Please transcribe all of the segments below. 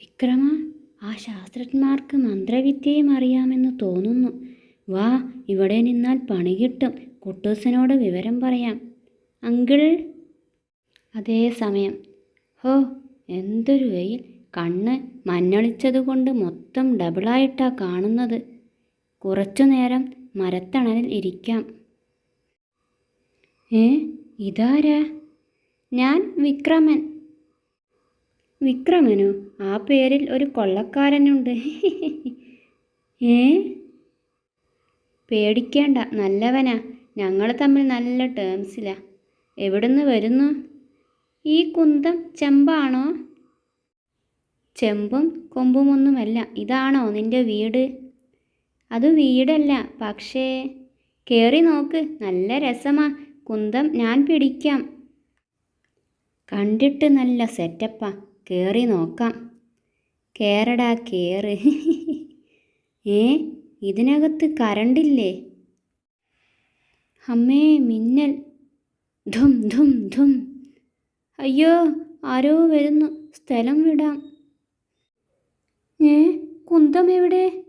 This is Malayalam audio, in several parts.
വിക്രമ ആ ശാസ്ത്രജ്ഞന്മാർക്ക് മന്ത്രവിദ്യയും അറിയാമെന്ന് തോന്നുന്നു. വാ ഇവിടെ നിന്നാൽ പണി കിട്ടും. കുട്ടൂസനോട് വിവരം പറയാം. അങ്കിൾ? അതേ സമയം. ഹോ എന്തൊരു വെയിൽ. കണ്ണ് മഞ്ഞളിച്ചതുകൊണ്ട് മൊത്തം ഡബിളായിട്ടാ കാണുന്നത്. കുറച്ചു നേരം മരത്തണലിൽ ഇരിക്കാം. ഏ ഇതാരാ? ഞാൻ വിക്രമൻ. വിക്രമനോ ആ പേരിൽ ഒരു കൊള്ളക്കാരനുണ്ട്. ഏ? പേടിക്കേണ്ട നല്ലവനാ. ഞങ്ങൾ തമ്മിൽ നല്ല ടേംസിലാ എവിടുന്ന് വരുന്നു? ഈ കുന്തം ചെമ്പാണോ? ചെമ്പും കൊമ്പുമൊന്നുമല്ല. ഇതാണോ നിന്റെ വീട്? അത് വീടല്ല പക്ഷേ കയറി നോക്ക്. നല്ല രസമാ. കുന്തം ഞാൻ പിടിക്കാം. കണ്ടിട്ട് നല്ല സെറ്റപ്പാ കേറി നോക്കാം. കേറടാ കേറ്. ഏ ഇതിനകത്ത് കരണ്ടില്ലേ? അമ്മേ മിന്നൽ. ധും ധും ധും. അയ്യോ ആരോ വരുന്നു. സ്ഥലം വിടാം. ഏ കുന്തം എവിടെ?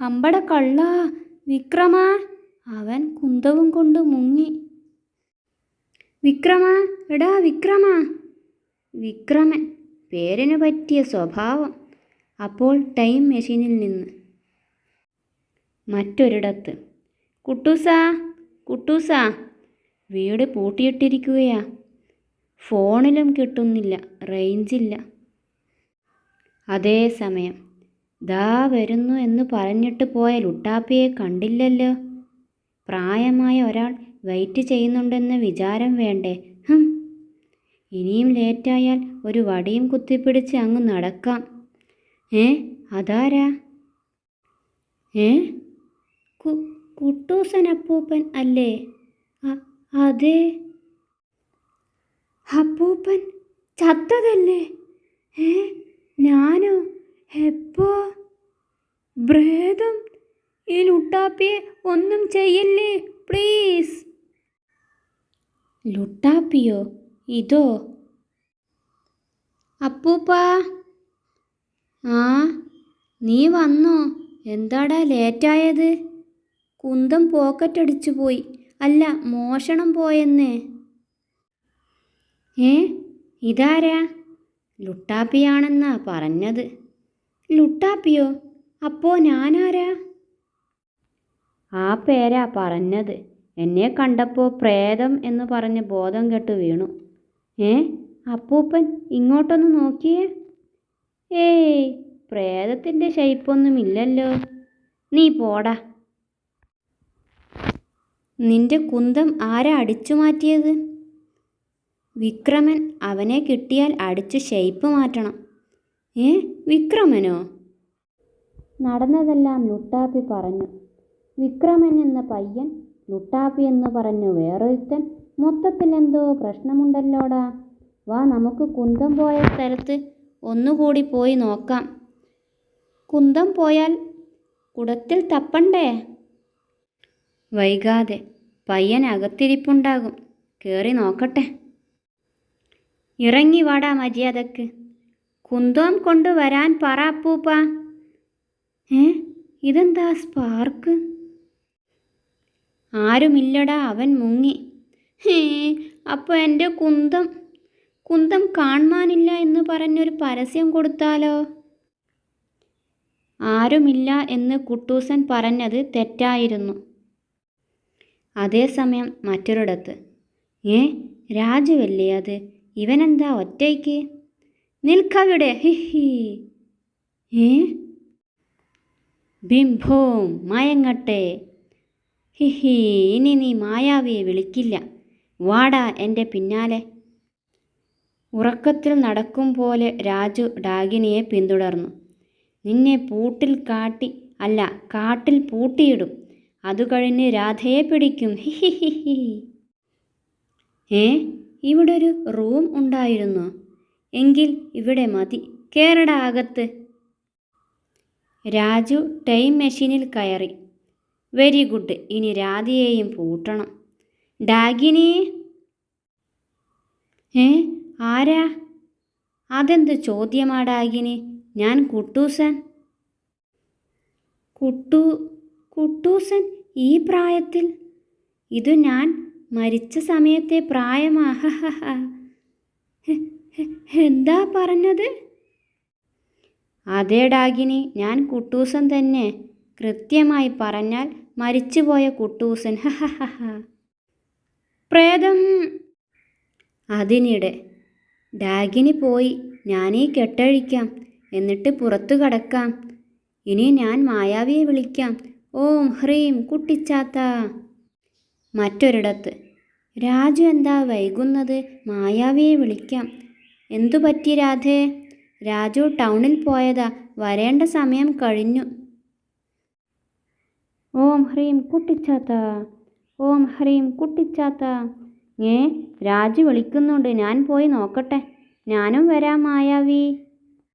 അമ്പട കള്ള വിക്രമ. അവൻ കുന്തവും കൊണ്ട് മുങ്ങി. വിക്രമ എടാ വിക്രമ. വിക്രമൻ. പേരിന് പറ്റിയ സ്വഭാവം അപ്പോൾ ടൈം മെഷീനിൽ നിന്ന്. മറ്റൊരിടത്ത് കുട്ടൂസാ കുട്ടൂസാ വീട് പൂട്ടിയിട്ടിരിക്കുകയാ. ഫോണിലും കിട്ടുന്നില്ല റേഞ്ചില്ല. അതേ സമയം ദാ വരുന്നു എന്ന് പറഞ്ഞിട്ട് പോയ ലുട്ടാപ്പിയെ കണ്ടില്ലല്ലോ. പ്രായമായ ഒരാൾ വെയിറ്റ് ചെയ്യുന്നുണ്ടെന്ന വിചാരം വേണ്ടേ? ഇനിയും ലേറ്റായാൽ ഒരു വടിയും കുത്തിപ്പിടിച്ച് അങ്ങ് നടക്കാം. ഏ? അതാരാ? ഏ? കു കുട്ടൂസൻ അപ്പൂപ്പൻ അല്ലേ? അതെ? അപ്പൂപ്പൻ ചത്തതല്ലേ? ഏ? ഞാനോ? എപ്പോ? ബ്രേതം ഈ ലുട്ടാപ്പിയെ ഒന്നും ചെയ്യല്ലേ പ്ലീസ്? ലുട്ടാപ്പിയോ? ഇതോ? അപ്പൂപ്പാ. ആ നീ വന്നോ? എന്താടാ ലേറ്റായത്? കുന്തം പോക്കറ്റടിച്ചു പോയി. അല്ല മോഷണം പോയെന്നേ. ഏ ഇതാരാ? ലുട്ടാപ്പിയാണെന്നാ പറഞ്ഞത്. ലുട്ടാപ്പിയോ? അപ്പോ ഞാനാരാ? ആ പേരാ പറഞ്ഞത്. എന്നെ കണ്ടപ്പോൾ പ്രേതം എന്ന് പറഞ്ഞ് ബോധം കെട്ട് വീണു. ഏ? അപ്പൂപ്പൻ ഇങ്ങോട്ടൊന്ന് നോക്കിയേ. ഏയ് പ്രേതത്തിന്റെ ഷെയ്പ്പൊന്നുമില്ലല്ലോ നീ പോടാ. നിന്റെ കുന്തം ആരാ അടിച്ചു മാറ്റിയത്? വിക്രമൻ അവനെ കിട്ടിയാൽ അടിച്ചു ഷെയ്പ്പ് മാറ്റണം. ഏ വിക്രമനോ? നടന്നതെല്ലാം ലുട്ടാപ്പി പറഞ്ഞു. വിക്രമൻ എന്ന പയ്യൻ ലുട്ടാപ്പി എന്ന് പറഞ്ഞു വേറൊരുത്തൻ മൊത്തത്തിൽ എന്തോ പ്രശ്നമുണ്ടല്ലോടാ. വാ നമുക്ക് കുന്തം പോയ സ്ഥലത്ത് ഒന്നുകൂടി പോയി നോക്കാം. കുന്തം പോയാൽ കുടത്തിൽ തപ്പണ്ടേ? വൈകാതെ പയ്യൻ അകത്തിരിപ്പുണ്ടാകും. കയറി നോക്കട്ടെ. ഇറങ്ങി വാടാ മര്യാദയ്ക്ക്. കുന്തം കൊണ്ടുവരാൻ പറ അപ്പൂപ്പ. ഏ ഇതെന്താ സ്പാർക്ക്? ആരുമില്ലടാ അവൻ മുങ്ങി. ഹേ അപ്പോൾ എന്റെ കുന്തം കുന്തം കാണാനില്ല എന്ന് പറഞ്ഞൊരു പരസ്യം കൊടുത്താലോ? ആരുമില്ല എന്ന് കുട്ടൂസൻ പറഞ്ഞത് തെറ്റായിരുന്നു. അതേസമയം മറ്റൊരിടത്ത് ഏ രാജുവല്ലേ അത്? ഇവനെന്താ ഒറ്റയ്ക്ക്? നിൽക്കവിടെ ഹിഹി ഏ? ബിംഭോം മയങ്ങട്ടെ. ഹിഹി ഇനി നീ മായാവിയെ വിളിക്കില്ല. വാടാ എന്റെ പിന്നാലെ. ഉറക്കത്തിൽ നടക്കും പോലെ രാജു ഡാഗിനിയെ പിന്തുടർന്നു. നിന്നെ പൂട്ടിൽ കാട്ടി അല്ല കാട്ടിൽ പൂട്ടിയിടും. അതു കഴിഞ്ഞ് രാധയെ പിടിക്കും. ഹിഹിഹിഹി ഏ ഇവിടെ ഒരു റൂം ഉണ്ടായിരുന്നോ. എങ്കിൽ ഇവിടെ മതി. കേരട അകത്ത്. രാജു ടൈം മെഷീനിൽ കയറി. Very good. ഇനി രാധയെയും പൂട്ടണം. ഡാഗിനി? ഏ ആരാ? അതെന്ത് ചോദ്യമാ ഡാഗിനി? ഞാൻ കുട്ടൂസൻ. കുട്ടു കുട്ടൂസൻ ഈ പ്രായത്തിൽ? ഇതു ഞാൻ മരിച്ച സമയത്തെ പ്രായമാ. ഹെ, ഹെ, എന്താ പറഞ്ഞത്? അതേ ഡാഗിനി ഞാൻ കുട്ടൂസൻ തന്നെ. കൃത്യമായി പറഞ്ഞാൽ മരിച്ചുപോയ കുട്ടൂസൻ. ഹഹഹ. പ്രേതം. അതിനിടെ ഡാഗിനി പോയി ഞാനീ കെട്ടഴിക്കാം എന്നിട്ട് പുറത്തു കടക്കാം. ഇനി ഞാൻ മായാവിയെ വിളിക്കാം. ഓം ഹ്രീം കുട്ടിച്ചാത്ത. മറ്റൊരിടത്ത് രാജു എന്താ വൈകുന്നത്? മായാവിയെ വിളിക്കാം. എന്തു പറ്റി രാധേ? രാജു ടൗണിൽ പോയതാ വരേണ്ട സമയം കഴിഞ്ഞു. ഓം ഹ്രീം കുട്ടിച്ചാത്ത. ഓം ഹ്രീം കുട്ടിച്ചാത്ത. ഏ രാജു വിളിക്കുന്നുണ്ട്. ഞാൻ പോയി നോക്കട്ടെ. ഞാനും വരാം മായാവി.